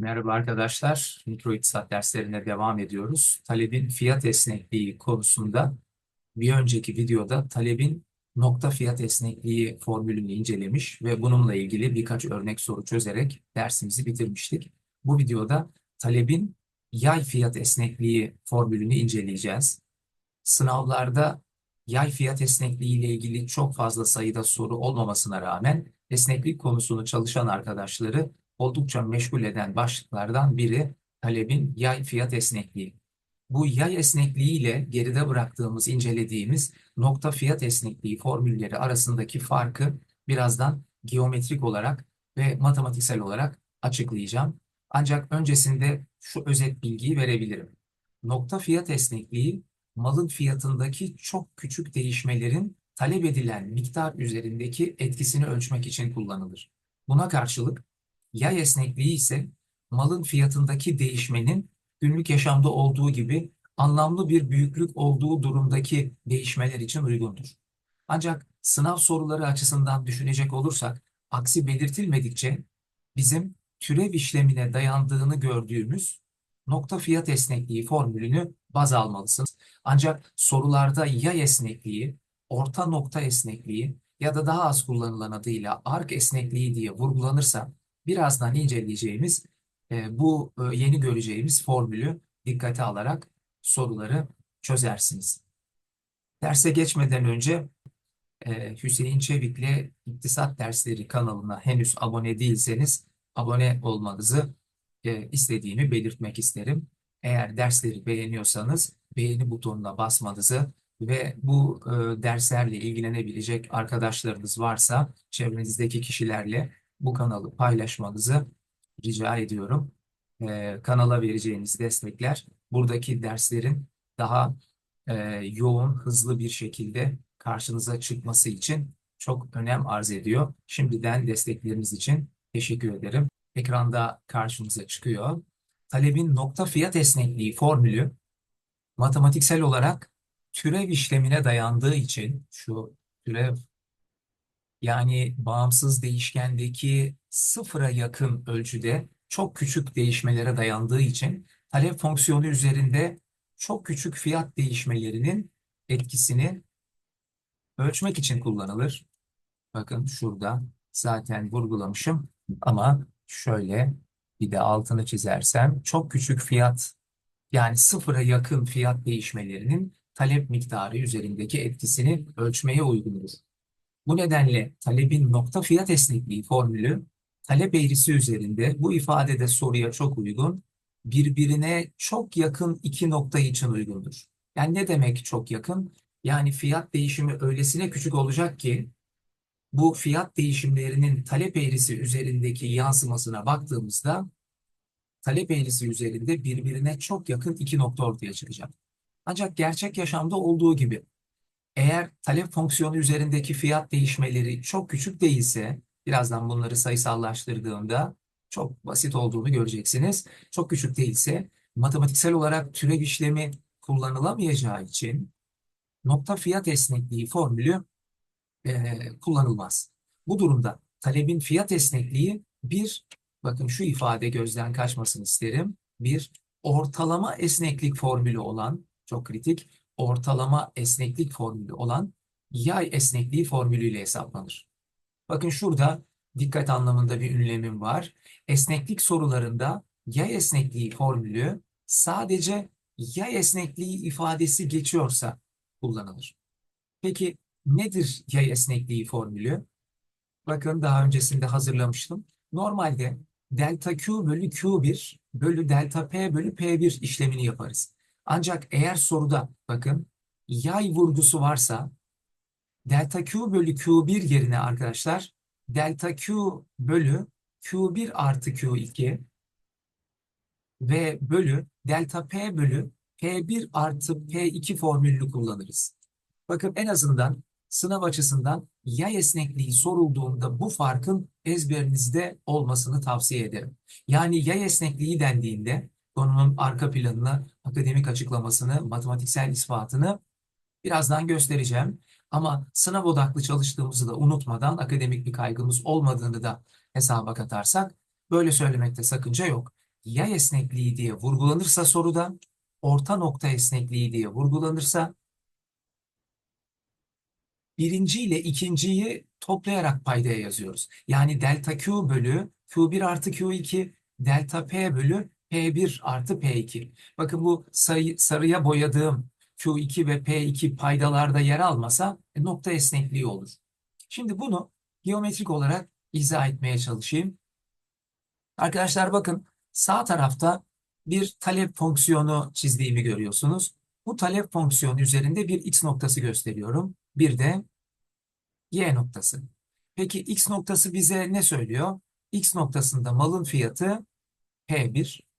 Merhaba arkadaşlar. Mikro iktisat derslerine devam ediyoruz. Talebin fiyat esnekliği konusunda bir önceki videoda talebin nokta fiyat esnekliği formülünü incelemiş ve bununla ilgili birkaç örnek soru çözerek dersimizi bitirmiştik. Bu videoda talebin yay fiyat esnekliği formülünü inceleyeceğiz. Sınavlarda yay fiyat esnekliği ile ilgili çok fazla sayıda soru olmamasına rağmen esneklik konusunu çalışan arkadaşları oldukça meşgul eden başlıklardan biri talebin yay fiyat esnekliği. Bu yay esnekliği ile geride bıraktığımız, incelediğimiz nokta fiyat esnekliği formülleri arasındaki farkı birazdan geometrik olarak ve matematiksel olarak açıklayacağım. Ancak öncesinde şu özet bilgiyi verebilirim. Nokta fiyat esnekliği malın fiyatındaki çok küçük değişmelerin talep edilen miktar üzerindeki etkisini ölçmek için kullanılır. Buna karşılık Yay esnekliği ise malın fiyatındaki değişmenin günlük yaşamda olduğu gibi anlamlı bir büyüklük olduğu durumdaki değişmeler için uygundur. Ancak sınav soruları açısından düşünecek olursak aksi belirtilmedikçe bizim türev işlemine dayandığını gördüğümüz nokta fiyat esnekliği formülünü baz almalısınız. Ancak sorularda yay esnekliği, orta nokta esnekliği ya da daha az kullanılan adıyla ark esnekliği diye vurgulanırsa birazdan inceleyeceğimiz e, bu e, yeni göreceğimiz formülü dikkate alarak soruları çözersiniz. Derse geçmeden önce e, Hüseyin Çevik'le İktisat Dersleri kanalına henüz abone değilseniz abone olmanızı istediğimi belirtmek isterim. Eğer dersleri beğeniyorsanız beğeni butonuna basmanızı ve bu derslerle ilgilenebilecek arkadaşlarınız varsa çevrenizdeki kişilerle bu kanalı paylaşmanızı rica ediyorum. Ee, kanala vereceğiniz destekler buradaki derslerin daha e, yoğun, hızlı bir şekilde karşınıza çıkması için çok önem arz ediyor. Şimdiden destekleriniz için teşekkür ederim. Ekranda karşımıza çıkıyor. Talebin nokta fiyat esnekliği formülü matematiksel olarak türev işlemine dayandığı için şu türev yani bağımsız değişkendeki sıfıra yakın ölçüde çok küçük değişmelere dayandığı için talep fonksiyonu üzerinde çok küçük fiyat değişmelerinin etkisini ölçmek için kullanılır. Bakın şurada zaten vurgulamışım ama şöyle bir de altını çizersem çok küçük fiyat yani sıfıra yakın fiyat değişmelerinin talep miktarı üzerindeki etkisini ölçmeye uygundur. Bu nedenle talebin nokta fiyat esnekliği formülü talep eğrisi üzerinde bu ifadede soruya çok uygun, birbirine çok yakın iki nokta için uygundur. Yani ne demek çok yakın? Yani fiyat değişimi öylesine küçük olacak ki bu fiyat değişimlerinin talep eğrisi üzerindeki yansımasına baktığımızda talep eğrisi üzerinde birbirine çok yakın iki nokta ortaya çıkacak. Ancak gerçek yaşamda olduğu gibi eğer talep fonksiyonu üzerindeki fiyat değişmeleri çok küçük değilse, birazdan bunları sayısallaştırdığımda çok basit olduğunu göreceksiniz. Çok küçük değilse matematiksel olarak türev işlemi kullanılamayacağı için nokta fiyat esnekliği formülü e, kullanılmaz. Bu durumda talebin fiyat esnekliği bir, bakın şu ifade gözden kaçmasını isterim, bir ortalama esneklik formülü olan, çok kritik, ortalama esneklik formülü olan yay esnekliği formülüyle hesaplanır. Bakın şurada dikkat anlamında bir ünlemim var. Esneklik sorularında yay esnekliği formülü sadece yay esnekliği ifadesi geçiyorsa kullanılır. Peki nedir yay esnekliği formülü? Bakın daha öncesinde hazırlamıştım. Normalde delta Q bölü Q1 bölü delta P bölü P1 işlemini yaparız. Ancak eğer soruda bakın yay vurgusu varsa delta Q bölü Q1 yerine arkadaşlar delta Q bölü Q1 artı Q2 ve bölü delta P bölü P1 artı P2 formülünü kullanırız. Bakın en azından sınav açısından yay esnekliği sorulduğunda bu farkın ezberinizde olmasını tavsiye ederim. Yani yay esnekliği dendiğinde konunun arka planını, akademik açıklamasını, matematiksel ispatını birazdan göstereceğim. Ama sınav odaklı çalıştığımızı da unutmadan akademik bir kaygımız olmadığını da hesaba katarsak böyle söylemekte sakınca yok. yay esnekliği diye vurgulanırsa soruda, orta nokta esnekliği diye vurgulanırsa birinci ile ikinciyi toplayarak paydaya yazıyoruz. Yani delta Q bölü Q1 artı Q2 delta P bölü P1 artı P2. Bakın bu sayı, sarıya boyadığım Q2 ve P2 paydalarda yer almasa e, nokta esnekliği olur. Şimdi bunu geometrik olarak izah etmeye çalışayım. Arkadaşlar bakın sağ tarafta bir talep fonksiyonu çizdiğimi görüyorsunuz. Bu talep fonksiyonu üzerinde bir x noktası gösteriyorum. Bir de y noktası. Peki x noktası bize ne söylüyor? X noktasında malın fiyatı P1.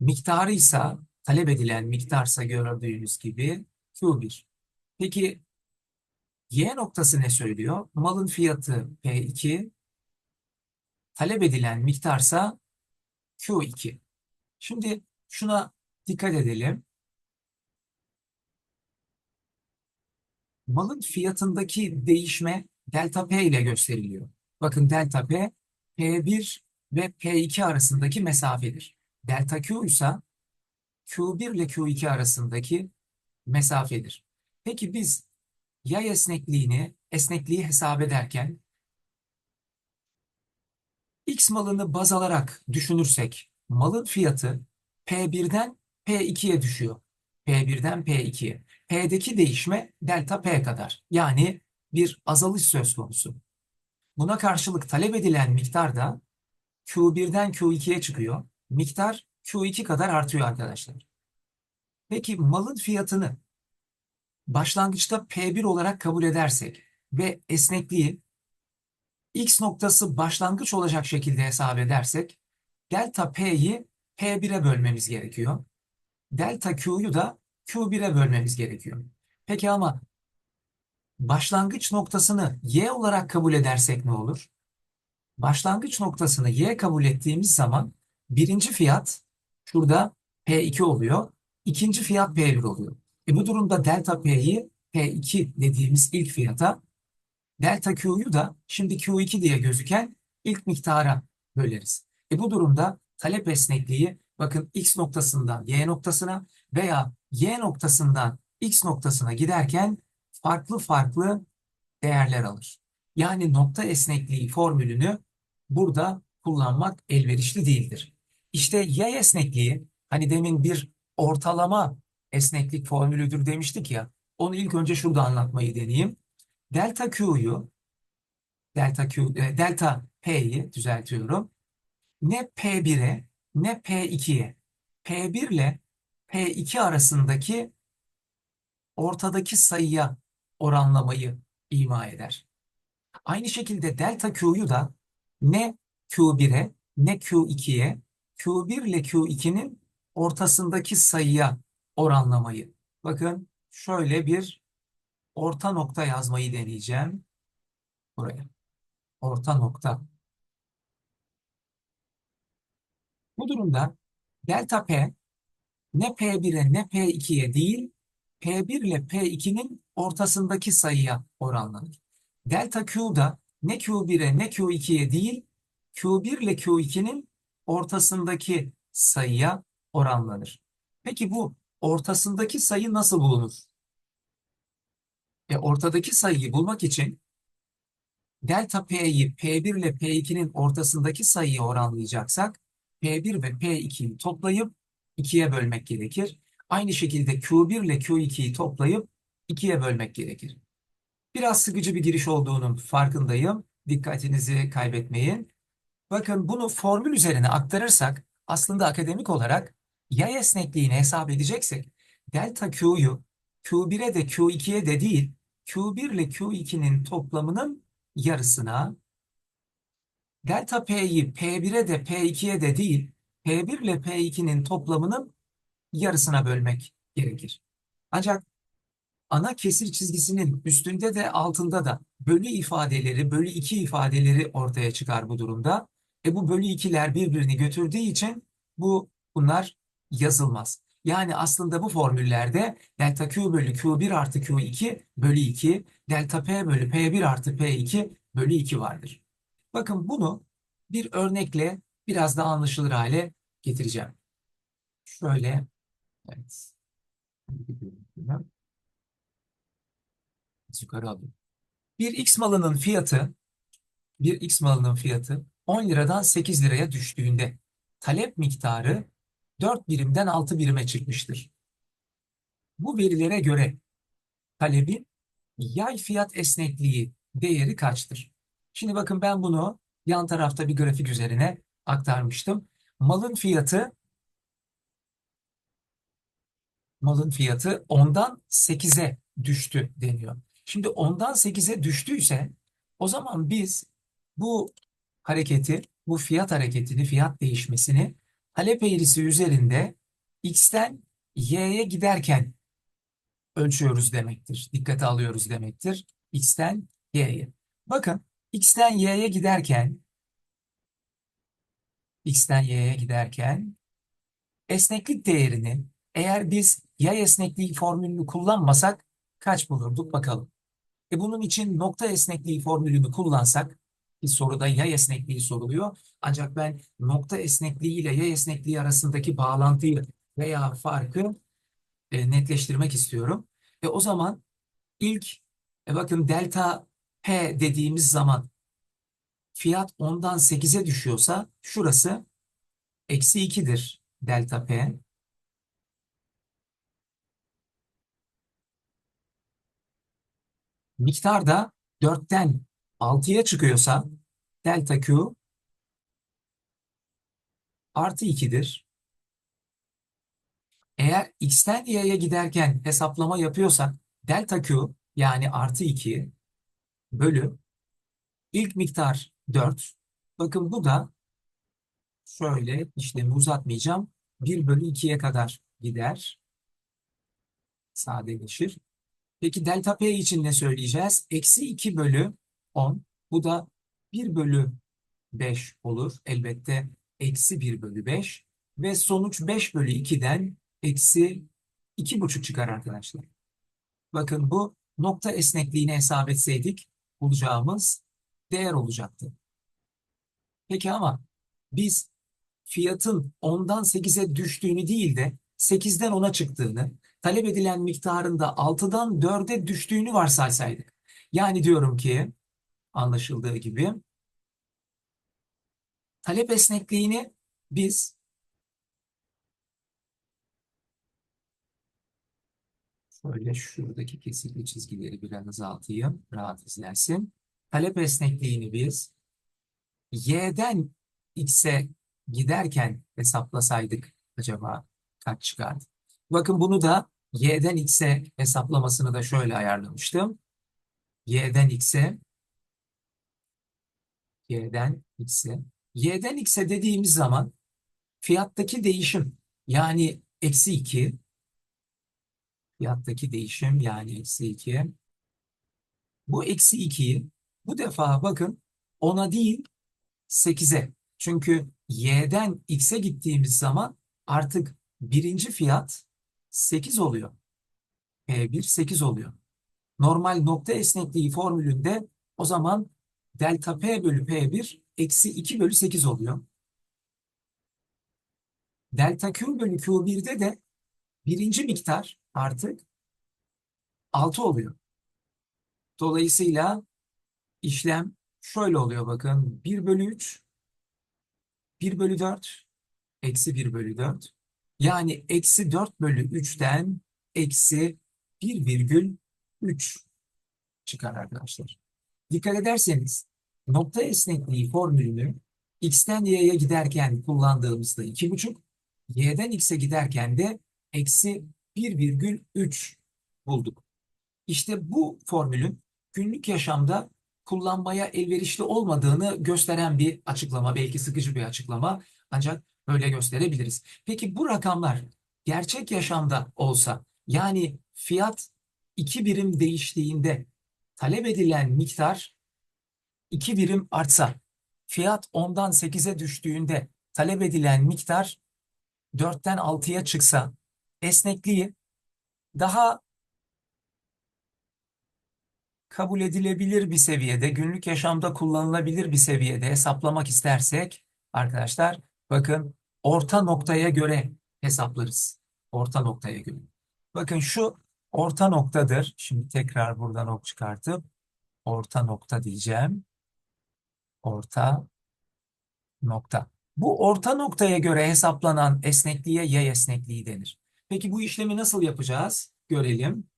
Miktarı ise talep edilen miktarsa gördüğünüz gibi Q1. Peki Y noktası ne söylüyor? Malın fiyatı P2. Talep edilen miktarsa Q2. Şimdi şuna dikkat edelim. Malın fiyatındaki değişme delta P ile gösteriliyor. Bakın delta P, P1 ve P2 arasındaki mesafedir. Delta Q ise Q1 ile Q2 arasındaki mesafedir. Peki biz yay esnekliğini, esnekliği hesap ederken X malını baz alarak düşünürsek malın fiyatı P1'den P2'ye düşüyor. P1'den P2'ye. P'deki değişme delta P kadar. Yani bir azalış söz konusu. Buna karşılık talep edilen miktar da Q1'den Q2'ye çıkıyor. Miktar Q2 kadar artıyor arkadaşlar. Peki malın fiyatını başlangıçta P1 olarak kabul edersek ve esnekliği X noktası başlangıç olacak şekilde hesap edersek delta P'yi P1'e bölmemiz gerekiyor. Delta Q'yu da Q1'e bölmemiz gerekiyor. Peki ama başlangıç noktasını Y olarak kabul edersek ne olur? Başlangıç noktasını Y kabul ettiğimiz zaman birinci fiyat şurada P2 oluyor. ikinci fiyat P1 oluyor. E bu durumda delta P'yi P2 dediğimiz ilk fiyata delta Q'yu da şimdi Q2 diye gözüken ilk miktara böleriz. E bu durumda talep esnekliği bakın X noktasından Y noktasına veya Y noktasından X noktasına giderken farklı farklı değerler alır. Yani nokta esnekliği formülünü burada kullanmak elverişli değildir. İşte yay esnekliği hani demin bir ortalama esneklik formülüdür demiştik ya. Onu ilk önce şurada anlatmayı deneyeyim. Delta Q'yu delta Q e, delta P'yi düzeltiyorum. Ne P1'e ne P2'ye P1 ile P2 arasındaki ortadaki sayıya oranlamayı ima eder. Aynı şekilde delta Q'yu da ne Q1'e ne Q2'ye Q1 ile Q2'nin ortasındaki sayıya oranlamayı. Bakın şöyle bir orta nokta yazmayı deneyeceğim. Buraya. Orta nokta. Bu durumda delta P ne P1'e ne P2'ye değil P1 ile P2'nin ortasındaki sayıya oranlanır. Delta Q da ne Q1'e ne Q2'ye değil Q1 ile Q2'nin ortasındaki sayıya oranlanır. Peki bu ortasındaki sayı nasıl bulunur? E, ortadaki sayıyı bulmak için delta P'yi P1 ile P2'nin ortasındaki sayıyı oranlayacaksak P1 ve P2'yi toplayıp 2'ye bölmek gerekir. Aynı şekilde Q1 ile Q2'yi toplayıp 2'ye bölmek gerekir. Biraz sıkıcı bir giriş olduğunun farkındayım. Dikkatinizi kaybetmeyin. Bakın bunu formül üzerine aktarırsak aslında akademik olarak yay esnekliğini hesap edeceksek delta Q'yu Q1'e de Q2'ye de değil Q1 ile Q2'nin toplamının yarısına delta P'yi P1'e de P2'ye de değil P1 ile P2'nin toplamının yarısına bölmek gerekir. Ancak ana kesir çizgisinin üstünde de altında da bölü ifadeleri, bölü 2 ifadeleri ortaya çıkar bu durumda. E bu bölü 2'ler birbirini götürdüğü için bu bunlar yazılmaz. Yani aslında bu formüllerde delta Q bölü Q1 artı Q2 bölü 2, delta P bölü P1 artı P2 bölü 2 vardır. Bakın bunu bir örnekle biraz daha anlaşılır hale getireceğim. Şöyle, evet. Yukarı alayım. Bir X malının fiyatı, bir X malının fiyatı 10 liradan 8 liraya düştüğünde talep miktarı 4 birimden 6 birime çıkmıştır. Bu verilere göre talebin yay fiyat esnekliği değeri kaçtır? Şimdi bakın ben bunu yan tarafta bir grafik üzerine aktarmıştım. Malın fiyatı malın fiyatı 10'dan 8'e düştü deniyor. Şimdi 10'dan 8'e düştüyse o zaman biz bu hareketi, bu fiyat hareketini, fiyat değişmesini talep eğrisi üzerinde x'ten y'ye giderken ölçüyoruz demektir. Dikkate alıyoruz demektir. x'ten y'ye. Bakın x'ten y'ye giderken x'ten y'ye giderken esneklik değerini eğer biz yay esnekliği formülünü kullanmasak kaç bulurduk bakalım. E bunun için nokta esnekliği formülünü kullansak bir soruda yay esnekliği soruluyor. Ancak ben nokta esnekliği ile yay esnekliği arasındaki bağlantıyı veya farkı e, netleştirmek istiyorum. E o zaman ilk e bakın delta P dediğimiz zaman fiyat 10'dan 8'e düşüyorsa şurası eksi 2'dir delta P. Miktar da 4'ten 6'ya çıkıyorsa delta Q artı 2'dir. Eğer x'ten y'ye giderken hesaplama yapıyorsak delta Q yani artı 2 bölü ilk miktar 4. Bakın bu da şöyle işlemi uzatmayacağım. 1 bölü 2'ye kadar gider. Sadeleşir. Peki delta P için ne söyleyeceğiz? Eksi 2 bölü 10. Bu da 1 bölü 5 olur. Elbette eksi 1 bölü 5. Ve sonuç 5 bölü 2'den eksi 2,5 çıkar arkadaşlar. Bakın bu nokta esnekliğini hesap etseydik bulacağımız değer olacaktı. Peki ama biz fiyatın 10'dan 8'e düştüğünü değil de 8'den 10'a çıktığını, talep edilen miktarında 6'dan 4'e düştüğünü varsaysaydık. Yani diyorum ki anlaşıldığı gibi talep esnekliğini biz şöyle şuradaki kesikli çizgileri biraz azaltayım, rahat izlensin. Talep esnekliğini biz y'den x'e giderken hesaplasaydık acaba kaç çıkardı? Bakın bunu da y'den x'e hesaplamasını da şöyle ayarlamıştım. y'den x'e y'den x'e y'den x'e dediğimiz zaman fiyattaki değişim yani eksi 2 fiyattaki değişim yani eksi 2 bu eksi 2'yi bu defa bakın 10'a değil 8'e çünkü y'den x'e gittiğimiz zaman artık birinci fiyat 8 oluyor. P1 8 oluyor. Normal nokta esnekliği formülünde o zaman delta P bölü P1 eksi 2 bölü 8 oluyor. Delta Q bölü Q1'de de birinci miktar artık 6 oluyor. Dolayısıyla işlem şöyle oluyor bakın. 1 bölü 3, 1 bölü 4, eksi 1 bölü 4. Yani eksi 4 bölü 3'ten eksi 1,3 çıkar arkadaşlar. Dikkat ederseniz nokta esnekliği formülünü x'ten y'ye giderken kullandığımızda 2,5, y'den x'e giderken de eksi 1,3 bulduk. İşte bu formülün günlük yaşamda kullanmaya elverişli olmadığını gösteren bir açıklama, belki sıkıcı bir açıklama ancak böyle gösterebiliriz. Peki bu rakamlar gerçek yaşamda olsa yani fiyat 2 birim değiştiğinde talep edilen miktar 2 birim artsa, fiyat 10'dan 8'e düştüğünde talep edilen miktar 4'ten 6'ya çıksa esnekliği daha kabul edilebilir bir seviyede, günlük yaşamda kullanılabilir bir seviyede hesaplamak istersek arkadaşlar bakın orta noktaya göre hesaplarız. Orta noktaya göre. Bakın şu orta noktadır. Şimdi tekrar buradan ok çıkartıp orta nokta diyeceğim. Orta nokta. Bu orta noktaya göre hesaplanan esnekliğe yay esnekliği denir. Peki bu işlemi nasıl yapacağız? Görelim.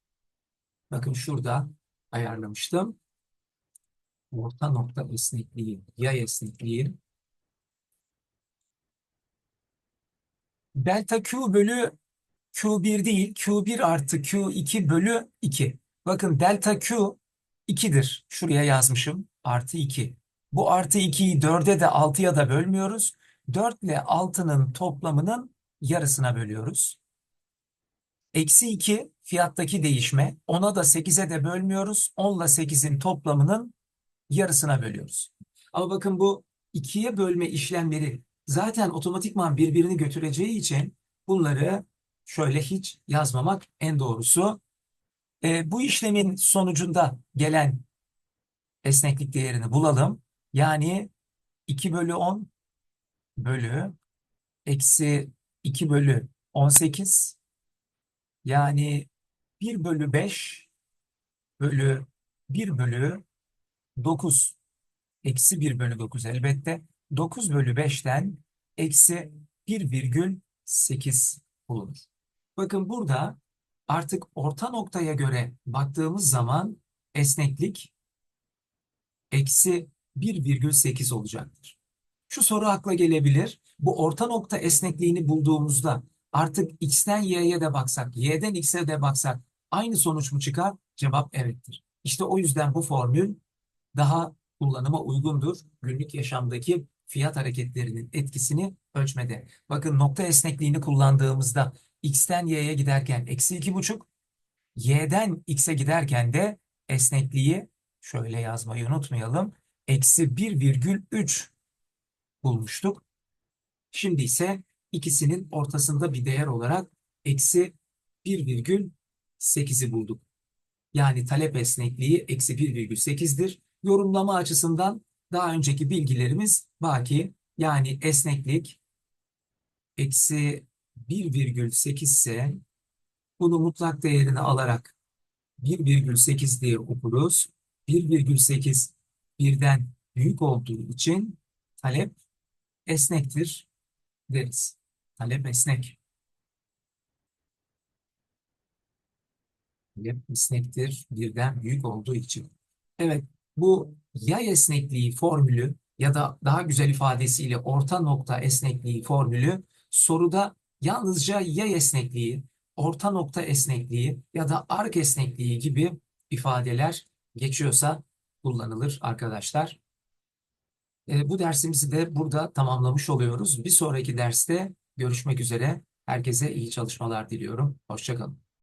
Bakın şurada ayarlamıştım. Orta nokta esnekliği, yay esnekliği. Delta Q bölü Q1 değil, Q1 artı Q2 bölü 2. Bakın delta Q 2'dir. Şuraya yazmışım. Artı 2. Bu artı 2'yi 4'e de 6'ya da bölmüyoruz. 4 ile 6'nın toplamının yarısına bölüyoruz. Eksi 2 fiyattaki değişme. 10'a da 8'e de bölmüyoruz. 10 ile 8'in toplamının yarısına bölüyoruz. Ama bakın bu 2'ye bölme işlemleri zaten otomatikman birbirini götüreceği için bunları şöyle hiç yazmamak en doğrusu. E, bu işlemin sonucunda gelen esneklik değerini bulalım. Yani 2 bölü 10 bölü eksi 2 bölü 18 yani 1 bölü 5 bölü 1 bölü 9 eksi 1 bölü 9 elbette 9 bölü 5'ten eksi 1,8 bulunur. Bakın burada artık orta noktaya göre baktığımız zaman esneklik eksi 1,8 olacaktır. Şu soru akla gelebilir. Bu orta nokta esnekliğini bulduğumuzda artık x'ten y'ye de baksak, y'den x'e de baksak aynı sonuç mu çıkar? Cevap evettir. İşte o yüzden bu formül daha kullanıma uygundur. Günlük yaşamdaki fiyat hareketlerinin etkisini ölçmede. Bakın nokta esnekliğini kullandığımızda x'ten y'ye giderken eksi iki buçuk, y'den x'e giderken de esnekliği şöyle yazmayı unutmayalım. Eksi 1,3 bulmuştuk. Şimdi ise ikisinin ortasında bir değer olarak eksi 1,8'i bulduk. Yani talep esnekliği eksi 1,8'dir. Yorumlama açısından daha önceki bilgilerimiz baki. Yani esneklik eksi 1,8 ise bunu mutlak değerini alarak 1,8 diye okuruz. 1,8 birden büyük olduğu için talep esnektir deriz. Talep esnek. Talep esnektir birden büyük olduğu için. Evet, bu yay esnekliği formülü ya da daha güzel ifadesiyle orta nokta esnekliği formülü soruda yalnızca yay esnekliği, orta nokta esnekliği ya da ark esnekliği gibi ifadeler geçiyorsa kullanılır arkadaşlar. E, bu dersimizi de burada tamamlamış oluyoruz. Bir sonraki derste görüşmek üzere. Herkese iyi çalışmalar diliyorum. Hoşçakalın.